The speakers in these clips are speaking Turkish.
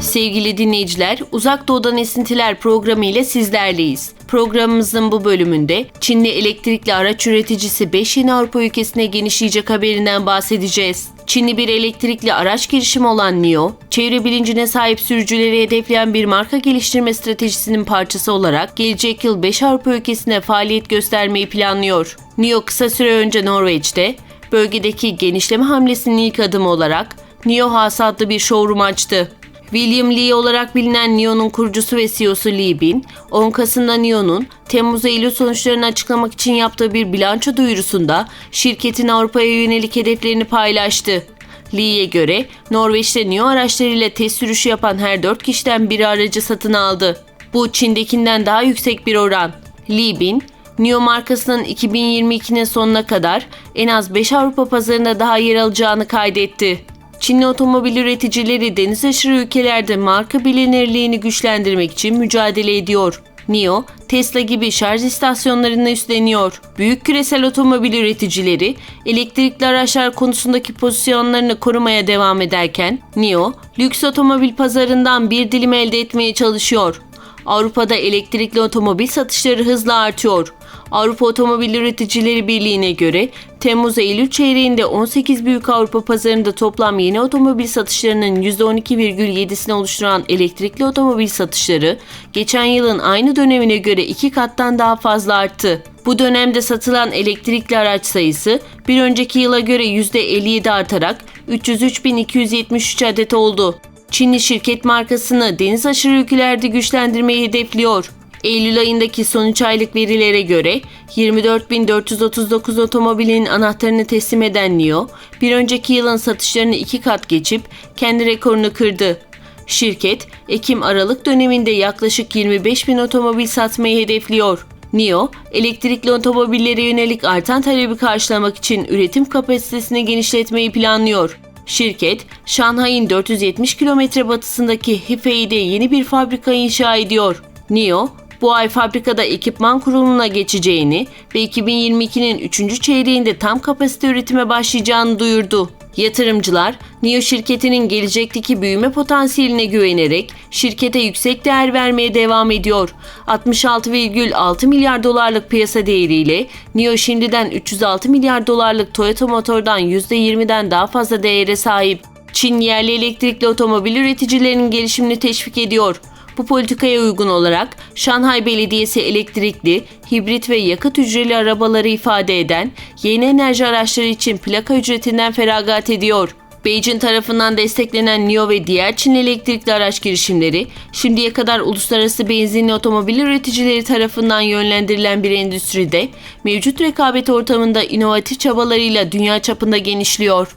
Sevgili dinleyiciler, Uzak Doğu'dan Esintiler programı ile sizlerleyiz. Programımızın bu bölümünde Çinli elektrikli araç üreticisi 5 yeni Avrupa ülkesine genişleyecek haberinden bahsedeceğiz. Çinli bir elektrikli araç girişimi olan NIO, çevre bilincine sahip sürücüleri hedefleyen bir marka geliştirme stratejisinin parçası olarak gelecek yıl 5 Avrupa ülkesine faaliyet göstermeyi planlıyor. NIO kısa süre önce Norveç'te, bölgedeki genişleme hamlesinin ilk adımı olarak NIO House adlı bir showroom açtı. William Lee olarak bilinen NIO'nun kurucusu ve CEO'su Lee Bin, 10 Kasım'da NIO'nun Temmuz-Eylül sonuçlarını açıklamak için yaptığı bir bilanço duyurusunda şirketin Avrupa'ya yönelik hedeflerini paylaştı. Lee'ye göre Norveç'te NIO araçlarıyla test sürüşü yapan her 4 kişiden biri aracı satın aldı. Bu Çin'dekinden daha yüksek bir oran. Lee Bin, NIO markasının 2022'nin sonuna kadar en az 5 Avrupa pazarında daha yer alacağını kaydetti. Çinli otomobil üreticileri deniz aşırı ülkelerde marka bilinirliğini güçlendirmek için mücadele ediyor. NIO, Tesla gibi şarj istasyonlarını üstleniyor. Büyük küresel otomobil üreticileri elektrikli araçlar konusundaki pozisyonlarını korumaya devam ederken NIO, lüks otomobil pazarından bir dilim elde etmeye çalışıyor. Avrupa'da elektrikli otomobil satışları hızla artıyor. Avrupa Otomobil Üreticileri Birliği'ne göre Temmuz-Eylül çeyreğinde 18 büyük Avrupa pazarında toplam yeni otomobil satışlarının %12,7'sini oluşturan elektrikli otomobil satışları geçen yılın aynı dönemine göre iki kattan daha fazla arttı. Bu dönemde satılan elektrikli araç sayısı bir önceki yıla göre %57 artarak 303.273 adet oldu. Çinli şirket markasını deniz aşırı ülkelerde güçlendirmeyi hedefliyor. Eylül ayındaki son 3 aylık verilere göre 24.439 otomobilin anahtarını teslim eden NIO, bir önceki yılın satışlarını iki kat geçip kendi rekorunu kırdı. Şirket, Ekim-Aralık döneminde yaklaşık 25 bin otomobil satmayı hedefliyor. NIO, elektrikli otomobillere yönelik artan talebi karşılamak için üretim kapasitesini genişletmeyi planlıyor. Şirket, Şanghay'ın 470 kilometre batısındaki Hefei'de yeni bir fabrika inşa ediyor. NIO, bu ay fabrikada ekipman kurulumuna geçeceğini ve 2022'nin 3. çeyreğinde tam kapasite üretime başlayacağını duyurdu. Yatırımcılar, NIO şirketinin gelecekteki büyüme potansiyeline güvenerek şirkete yüksek değer vermeye devam ediyor. 66,6 milyar dolarlık piyasa değeriyle NIO şimdiden 306 milyar dolarlık Toyota motordan %20'den daha fazla değere sahip. Çin yerli elektrikli otomobil üreticilerinin gelişimini teşvik ediyor. Bu politikaya uygun olarak Şanghay Belediyesi elektrikli, hibrit ve yakıt hücreli arabaları ifade eden yeni enerji araçları için plaka ücretinden feragat ediyor. Beijing tarafından desteklenen NIO ve diğer Çin elektrikli araç girişimleri şimdiye kadar uluslararası benzinli otomobil üreticileri tarafından yönlendirilen bir endüstride mevcut rekabet ortamında inovatif çabalarıyla dünya çapında genişliyor.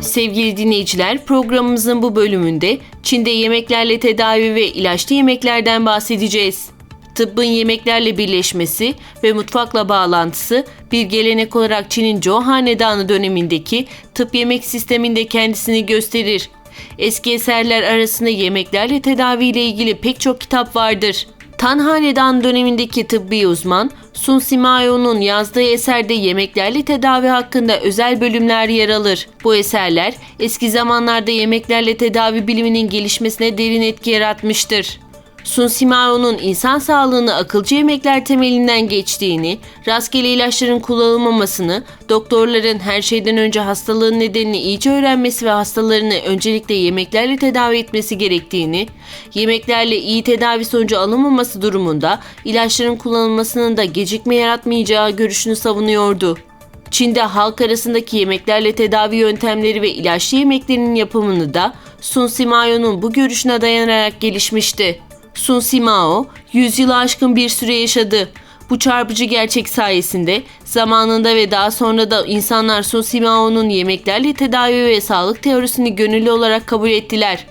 Sevgili dinleyiciler, programımızın bu bölümünde Çin'de yemeklerle tedavi ve ilaçlı yemeklerden bahsedeceğiz. Tıbbın yemeklerle birleşmesi ve mutfakla bağlantısı bir gelenek olarak Çin'in Zhou Hanedanı dönemindeki tıp yemek sisteminde kendisini gösterir. Eski eserler arasında yemeklerle tedavi ile ilgili pek çok kitap vardır. Tan Hanedan dönemindeki tıbbi uzman Sun Simayo'nun yazdığı eserde yemeklerle tedavi hakkında özel bölümler yer alır. Bu eserler eski zamanlarda yemeklerle tedavi biliminin gelişmesine derin etki yaratmıştır. Sun Simao'nun insan sağlığını akılcı yemekler temelinden geçtiğini, rastgele ilaçların kullanılmamasını, doktorların her şeyden önce hastalığın nedenini iyice öğrenmesi ve hastalarını öncelikle yemeklerle tedavi etmesi gerektiğini, yemeklerle iyi tedavi sonucu alınmaması durumunda ilaçların kullanılmasının da gecikme yaratmayacağı görüşünü savunuyordu. Çin'de halk arasındaki yemeklerle tedavi yöntemleri ve ilaçlı yemeklerinin yapımını da Sun Simao'nun bu görüşüne dayanarak gelişmişti. Sun Simao, yüzyılı aşkın bir süre yaşadı. Bu çarpıcı gerçek sayesinde zamanında ve daha sonra da insanlar Sun Simao'nun yemeklerle tedavi ve sağlık teorisini gönüllü olarak kabul ettiler.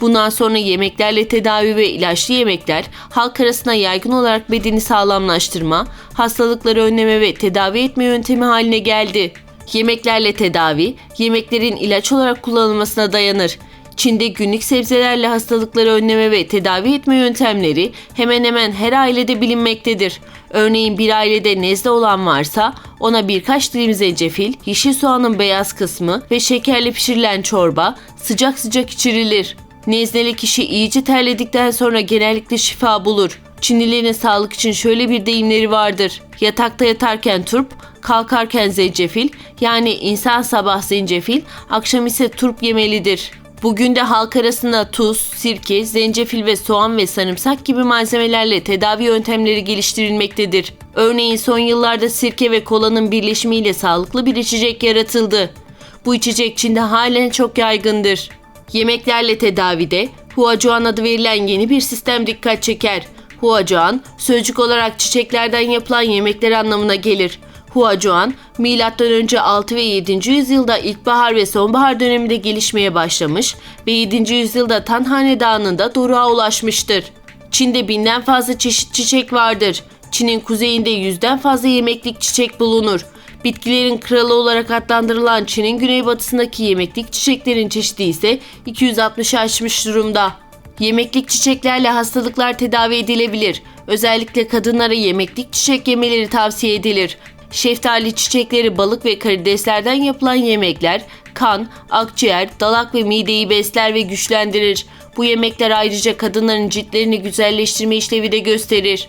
Bundan sonra yemeklerle tedavi ve ilaçlı yemekler halk arasında yaygın olarak bedeni sağlamlaştırma, hastalıkları önleme ve tedavi etme yöntemi haline geldi. Yemeklerle tedavi, yemeklerin ilaç olarak kullanılmasına dayanır Çin'de günlük sebzelerle hastalıkları önleme ve tedavi etme yöntemleri hemen hemen her ailede bilinmektedir. Örneğin bir ailede nezle olan varsa ona birkaç dilim zencefil, yeşil soğanın beyaz kısmı ve şekerle pişirilen çorba sıcak sıcak içirilir. Nezleli kişi iyice terledikten sonra genellikle şifa bulur. Çinlilerin sağlık için şöyle bir deyimleri vardır. Yatakta yatarken turp, kalkarken zencefil, yani insan sabah zencefil, akşam ise turp yemelidir. Bugün de halk arasında tuz, sirke, zencefil ve soğan ve sarımsak gibi malzemelerle tedavi yöntemleri geliştirilmektedir. Örneğin son yıllarda sirke ve kolanın birleşimiyle sağlıklı bir içecek yaratıldı. Bu içecek Çin'de halen çok yaygındır. Yemeklerle tedavide Huacuan adı verilen yeni bir sistem dikkat çeker. Huacuan, sözcük olarak çiçeklerden yapılan yemekler anlamına gelir. Huacuan, M.Ö. 6 ve 7. yüzyılda ilkbahar ve sonbahar döneminde gelişmeye başlamış ve 7. yüzyılda Tan Hanedanı'nda doruğa ulaşmıştır. Çin'de binden fazla çeşit çiçek vardır. Çin'in kuzeyinde yüzden fazla yemeklik çiçek bulunur. Bitkilerin kralı olarak adlandırılan Çin'in güneybatısındaki yemeklik çiçeklerin çeşidi ise 260'ı aşmış durumda. Yemeklik çiçeklerle hastalıklar tedavi edilebilir. Özellikle kadınlara yemeklik çiçek yemeleri tavsiye edilir. Şeftali çiçekleri, balık ve karideslerden yapılan yemekler kan, akciğer, dalak ve mideyi besler ve güçlendirir. Bu yemekler ayrıca kadınların ciltlerini güzelleştirme işlevi de gösterir.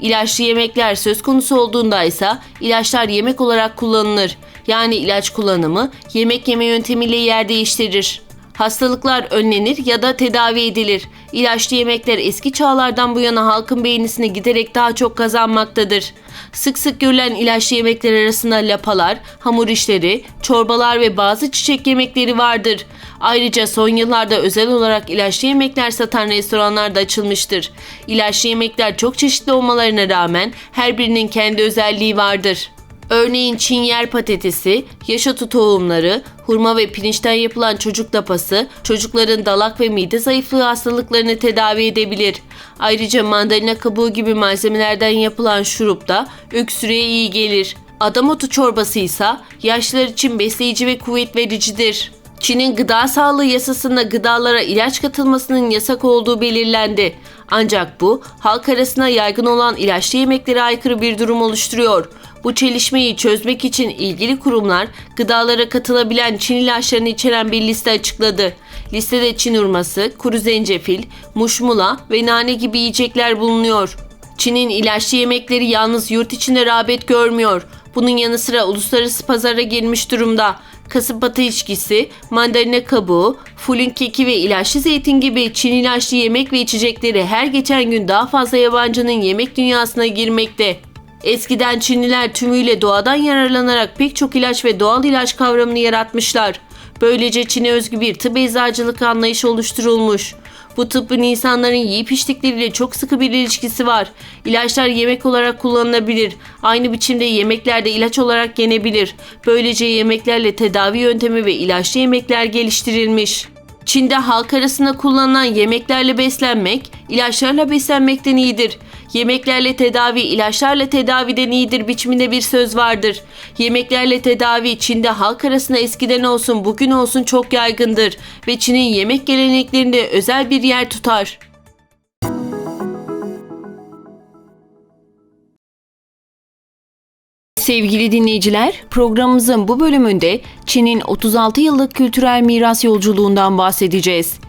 İlaçlı yemekler söz konusu olduğunda ise ilaçlar yemek olarak kullanılır. Yani ilaç kullanımı yemek yeme yöntemiyle yer değiştirir. Hastalıklar önlenir ya da tedavi edilir. İlaçlı yemekler eski çağlardan bu yana halkın beğenisini giderek daha çok kazanmaktadır. Sık sık görülen ilaçlı yemekler arasında lapalar, hamur işleri, çorbalar ve bazı çiçek yemekleri vardır. Ayrıca son yıllarda özel olarak ilaçlı yemekler satan restoranlar da açılmıştır. İlaçlı yemekler çok çeşitli olmalarına rağmen her birinin kendi özelliği vardır. Örneğin Çin yer patatesi, yaşatı tohumları, hurma ve pirinçten yapılan çocuk lapası çocukların dalak ve mide zayıflığı hastalıklarını tedavi edebilir. Ayrıca mandalina kabuğu gibi malzemelerden yapılan şurup da öksürüğe iyi gelir. Adam otu çorbası ise yaşlılar için besleyici ve kuvvet vericidir. Çin'in gıda sağlığı yasasında gıdalara ilaç katılmasının yasak olduğu belirlendi. Ancak bu halk arasında yaygın olan ilaçlı yemeklere aykırı bir durum oluşturuyor. Bu çelişmeyi çözmek için ilgili kurumlar gıdalara katılabilen Çin ilaçlarını içeren bir liste açıkladı. Listede Çin hurması, kuru zencefil, muşmula ve nane gibi yiyecekler bulunuyor. Çin'in ilaçlı yemekleri yalnız yurt içinde rağbet görmüyor. Bunun yanı sıra uluslararası pazara girmiş durumda. Kasımpatı içkisi, mandalina kabuğu, fulin keki ve ilaçlı zeytin gibi Çin ilaçlı yemek ve içecekleri her geçen gün daha fazla yabancının yemek dünyasına girmekte. Eskiden Çinliler tümüyle doğadan yararlanarak pek çok ilaç ve doğal ilaç kavramını yaratmışlar. Böylece Çin'e özgü bir tıp eczacılık anlayışı oluşturulmuş. Bu tıbbın insanların yiyip içtikleriyle çok sıkı bir ilişkisi var. İlaçlar yemek olarak kullanılabilir. Aynı biçimde yemekler de ilaç olarak yenebilir. Böylece yemeklerle tedavi yöntemi ve ilaçlı yemekler geliştirilmiş. Çin'de halk arasında kullanılan yemeklerle beslenmek, ilaçlarla beslenmekten iyidir. Yemeklerle tedavi, ilaçlarla tedaviden iyidir biçiminde bir söz vardır. Yemeklerle tedavi Çin'de halk arasında eskiden olsun bugün olsun çok yaygındır ve Çin'in yemek geleneklerinde özel bir yer tutar. Sevgili dinleyiciler, programımızın bu bölümünde Çin'in 36 yıllık kültürel miras yolculuğundan bahsedeceğiz.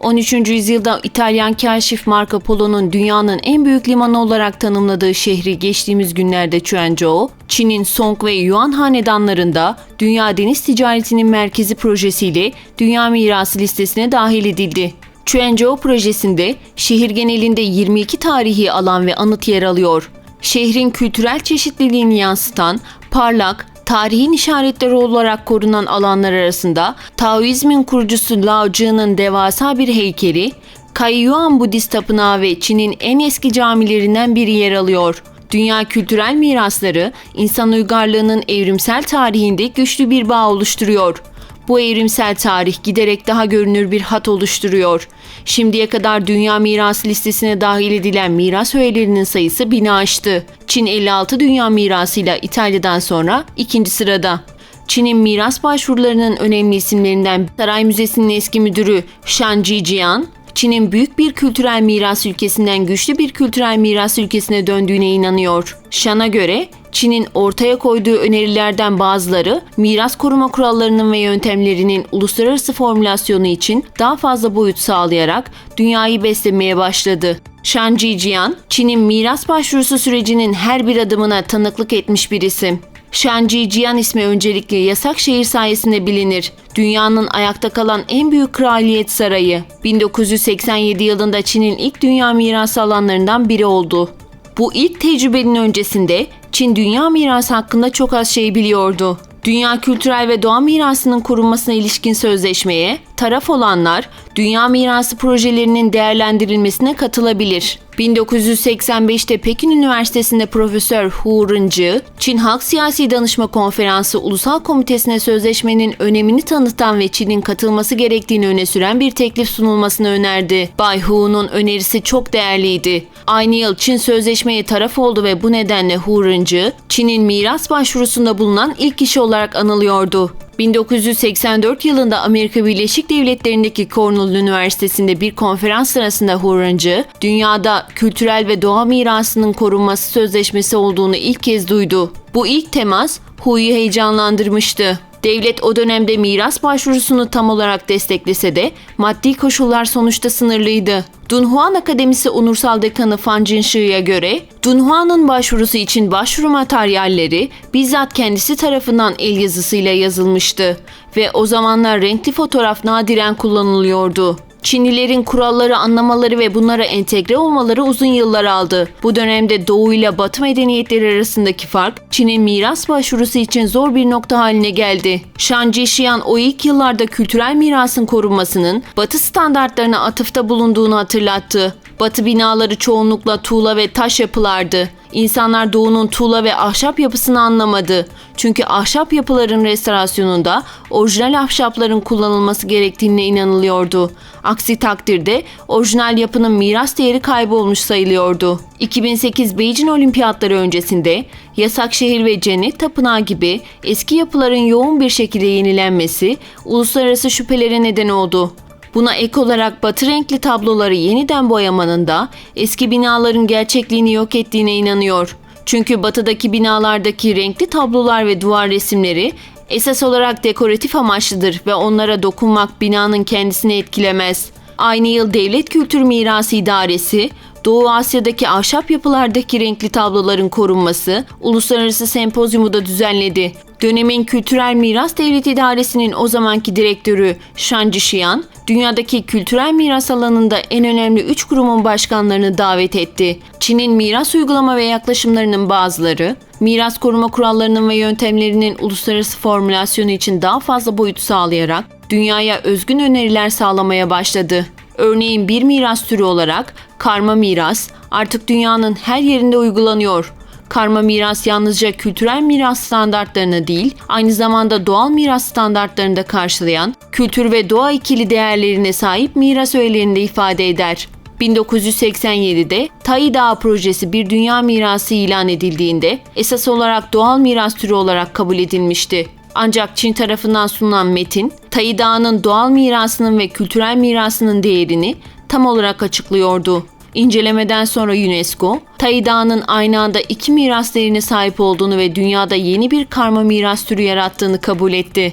13. yüzyılda İtalyan kaşif Marco Polo'nun dünyanın en büyük limanı olarak tanımladığı şehri geçtiğimiz günlerde Quanzhou, Çin'in Song ve Yuan hanedanlarında Dünya Deniz Ticareti'nin merkezi projesiyle Dünya Mirası listesine dahil edildi. Quanzhou projesinde şehir genelinde 22 tarihi alan ve anıt yer alıyor. Şehrin kültürel çeşitliliğini yansıtan parlak, tarihin işaretleri olarak korunan alanlar arasında Taoizmin kurucusu Lao Zhi'nin devasa bir heykeli, Kaiyuan Budist Tapınağı ve Çin'in en eski camilerinden biri yer alıyor. Dünya kültürel mirasları insan uygarlığının evrimsel tarihinde güçlü bir bağ oluşturuyor. Bu evrimsel tarih giderek daha görünür bir hat oluşturuyor. Şimdiye kadar dünya mirası listesine dahil edilen miras öğelerinin sayısı bini aştı. Çin 56 dünya mirasıyla İtalya'dan sonra ikinci sırada. Çin'in miras başvurularının önemli isimlerinden Saray Müzesi'nin eski müdürü Shan Jijian, Çin'in büyük bir kültürel miras ülkesinden güçlü bir kültürel miras ülkesine döndüğüne inanıyor. Shan'a göre Çin'in ortaya koyduğu önerilerden bazıları miras koruma kurallarının ve yöntemlerinin uluslararası formülasyonu için daha fazla boyut sağlayarak dünyayı beslemeye başladı. Shan Jijian, Çin'in miras başvurusu sürecinin her bir adımına tanıklık etmiş bir isim. Shanji Jian ismi öncelikle yasak şehir sayesinde bilinir. Dünyanın ayakta kalan en büyük kraliyet sarayı. 1987 yılında Çin'in ilk dünya mirası alanlarından biri oldu. Bu ilk tecrübenin öncesinde Çin dünya mirası hakkında çok az şey biliyordu. Dünya kültürel ve doğa mirasının korunmasına ilişkin sözleşmeye taraf olanlar dünya mirası projelerinin değerlendirilmesine katılabilir. 1985'te Pekin Üniversitesi'nde Profesör Hu Rıncı, Çin Halk Siyasi Danışma Konferansı Ulusal Komitesi'ne sözleşmenin önemini tanıtan ve Çin'in katılması gerektiğini öne süren bir teklif sunulmasını önerdi. Bay Hu'nun önerisi çok değerliydi. Aynı yıl Çin sözleşmeye taraf oldu ve bu nedenle Hu Rıncı, Çin'in miras başvurusunda bulunan ilk kişi olarak anılıyordu. 1984 yılında Amerika Birleşik Devletleri'ndeki Cornell Üniversitesi'nde bir konferans sırasında Hurancı, dünyada kültürel ve doğa mirasının korunması sözleşmesi olduğunu ilk kez duydu. Bu ilk temas Hu'yu heyecanlandırmıştı. Devlet o dönemde miras başvurusunu tam olarak desteklese de maddi koşullar sonuçta sınırlıydı. Dunhuan Akademisi Onursal Dekanı Fan Jinshi'ye göre Dunhuan'ın başvurusu için başvuru materyalleri bizzat kendisi tarafından el yazısıyla yazılmıştı ve o zamanlar renkli fotoğraf nadiren kullanılıyordu. Çinlilerin kuralları anlamaları ve bunlara entegre olmaları uzun yıllar aldı. Bu dönemde Doğu ile Batı medeniyetleri arasındaki fark Çin'in miras başvurusu için zor bir nokta haline geldi. Shan Jishian o ilk yıllarda kültürel mirasın korunmasının Batı standartlarına atıfta bulunduğunu hatırlattı. Batı binaları çoğunlukla tuğla ve taş yapılardı. İnsanlar doğunun tuğla ve ahşap yapısını anlamadı. Çünkü ahşap yapıların restorasyonunda orijinal ahşapların kullanılması gerektiğine inanılıyordu. Aksi takdirde orijinal yapının miras değeri kaybolmuş sayılıyordu. 2008 Beijing Olimpiyatları öncesinde Yasak Şehir ve Cennet Tapınağı gibi eski yapıların yoğun bir şekilde yenilenmesi uluslararası şüphelere neden oldu. Buna ek olarak batı renkli tabloları yeniden boyamanın da eski binaların gerçekliğini yok ettiğine inanıyor. Çünkü batıdaki binalardaki renkli tablolar ve duvar resimleri esas olarak dekoratif amaçlıdır ve onlara dokunmak binanın kendisini etkilemez. Aynı yıl Devlet Kültür Mirası İdaresi Doğu Asya'daki ahşap yapılardaki renkli tabloların korunması uluslararası sempozyumu da düzenledi. Dönemin Kültürel Miras Devlet İdaresi'nin o zamanki direktörü Shan Jishian, dünyadaki kültürel miras alanında en önemli üç kurumun başkanlarını davet etti. Çin'in miras uygulama ve yaklaşımlarının bazıları, miras koruma kurallarının ve yöntemlerinin uluslararası formülasyonu için daha fazla boyut sağlayarak dünyaya özgün öneriler sağlamaya başladı. Örneğin bir miras türü olarak karma miras artık dünyanın her yerinde uygulanıyor. Karma miras yalnızca kültürel miras standartlarını değil, aynı zamanda doğal miras standartlarını da karşılayan, kültür ve doğa ikili değerlerine sahip miras öğelerini de ifade eder. 1987'de Tai Dağı projesi bir dünya mirası ilan edildiğinde esas olarak doğal miras türü olarak kabul edilmişti. Ancak Çin tarafından sunulan metin, Tai Dağı'nın doğal mirasının ve kültürel mirasının değerini tam olarak açıklıyordu. İncelemeden sonra UNESCO, Tai Dağı'nın aynı anda iki miras değerine sahip olduğunu ve dünyada yeni bir karma miras türü yarattığını kabul etti.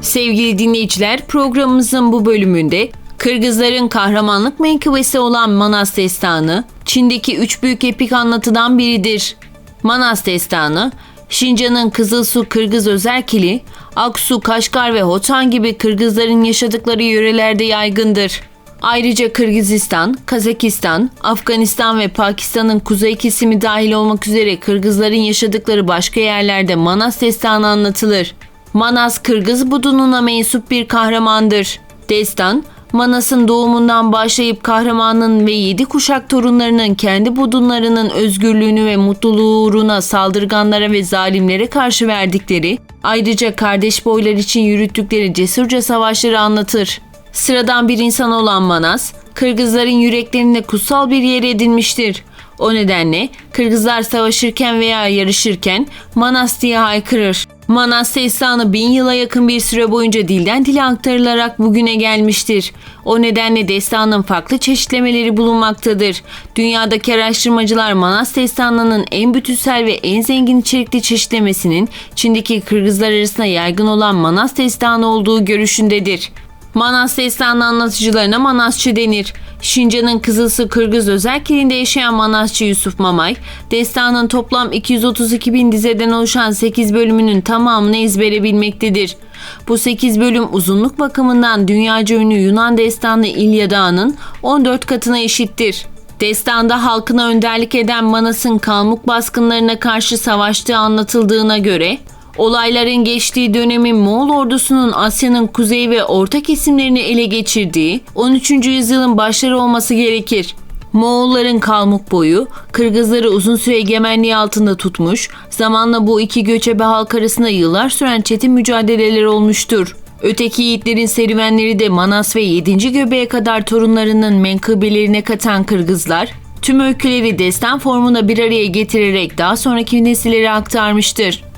Sevgili dinleyiciler, programımızın bu bölümünde Kırgızların kahramanlık menkıbesi olan Manas Destanı, Çin'deki üç büyük epik anlatıdan biridir. Manas Destanı, Şincan'ın Kızılsu Kırgız Özerkili, Aksu, Kaşgar ve Hotan gibi Kırgızların yaşadıkları yörelerde yaygındır. Ayrıca Kırgızistan, Kazakistan, Afganistan ve Pakistan'ın kuzey kesimi dahil olmak üzere Kırgızların yaşadıkları başka yerlerde Manas destanı anlatılır. Manas Kırgız budununa mensup bir kahramandır. Destan, Manas'ın doğumundan başlayıp kahramanın ve yedi kuşak torunlarının kendi budunlarının özgürlüğünü ve mutluluğu uğruna saldırganlara ve zalimlere karşı verdikleri, ayrıca kardeş boylar için yürüttükleri cesurca savaşları anlatır. Sıradan bir insan olan Manas, Kırgızların yüreklerinde kutsal bir yer edinmiştir. O nedenle Kırgızlar savaşırken veya yarışırken Manas diye haykırır. Manas destanı bin yıla yakın bir süre boyunca dilden dile aktarılarak bugüne gelmiştir. O nedenle destanın farklı çeşitlemeleri bulunmaktadır. Dünyadaki araştırmacılar Manas destanının en bütünsel ve en zengin içerikli çeşitlemesinin Çin'deki Kırgızlar arasında yaygın olan Manas destanı olduğu görüşündedir. Manas destanı anlatıcılarına Manasçı denir. Şincan'ın Kızılsı Kırgız özelliğinde yaşayan Manasçı Yusuf Mamay, destanın toplam 232 bin dizeden oluşan 8 bölümünün tamamını ezbere bilmektedir. Bu 8 bölüm uzunluk bakımından dünyaca ünlü Yunan destanı İlyada'nın 14 katına eşittir. Destanda halkına önderlik eden Manas'ın Kalmuk baskınlarına karşı savaştığı anlatıldığına göre Olayların geçtiği dönemin Moğol ordusunun Asya'nın kuzey ve orta kesimlerini ele geçirdiği 13. yüzyılın başları olması gerekir. Moğolların Kalmuk boyu Kırgızları uzun süre egemenliği altında tutmuş, zamanla bu iki göçebe halk arasında yıllar süren çetin mücadeleler olmuştur. Öteki yiğitlerin serüvenleri de Manas ve 7. göbeğe kadar torunlarının menkıbelerine katan Kırgızlar, tüm öyküleri destan formunda bir araya getirerek daha sonraki nesillere aktarmıştır.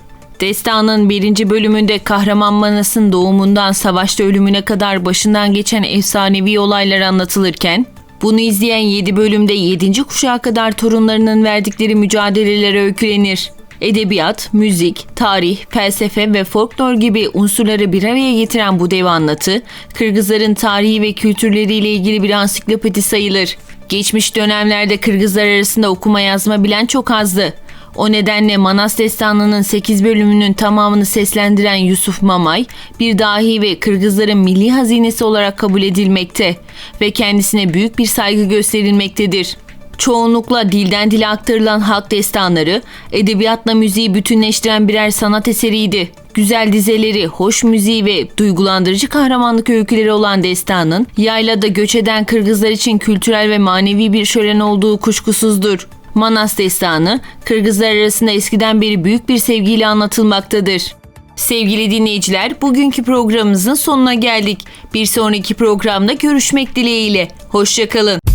Destanın birinci bölümünde kahraman Manas'ın doğumundan savaşta ölümüne kadar başından geçen efsanevi olaylar anlatılırken, bunu izleyen 7 bölümde 7. kuşağa kadar torunlarının verdikleri mücadeleler öykülenir. Edebiyat, müzik, tarih, felsefe ve folklor gibi unsurları bir araya getiren bu dev anlatı, Kırgızların tarihi ve kültürleriyle ilgili bir ansiklopedi sayılır. Geçmiş dönemlerde Kırgızlar arasında okuma yazma bilen çok azdı. O nedenle Manas Destanı'nın 8 bölümünün tamamını seslendiren Yusuf Mamay, bir dahi ve Kırgızların milli hazinesi olarak kabul edilmekte ve kendisine büyük bir saygı gösterilmektedir. Çoğunlukla dilden dile aktarılan halk destanları, edebiyatla müziği bütünleştiren birer sanat eseriydi. Güzel dizeleri, hoş müziği ve duygulandırıcı kahramanlık öyküleri olan destanın, yaylada göç eden Kırgızlar için kültürel ve manevi bir şölen olduğu kuşkusuzdur. Manas destanı Kırgızlar arasında eskiden beri büyük bir sevgiyle anlatılmaktadır. Sevgili dinleyiciler, bugünkü programımızın sonuna geldik. Bir sonraki programda görüşmek dileğiyle. Hoşçakalın.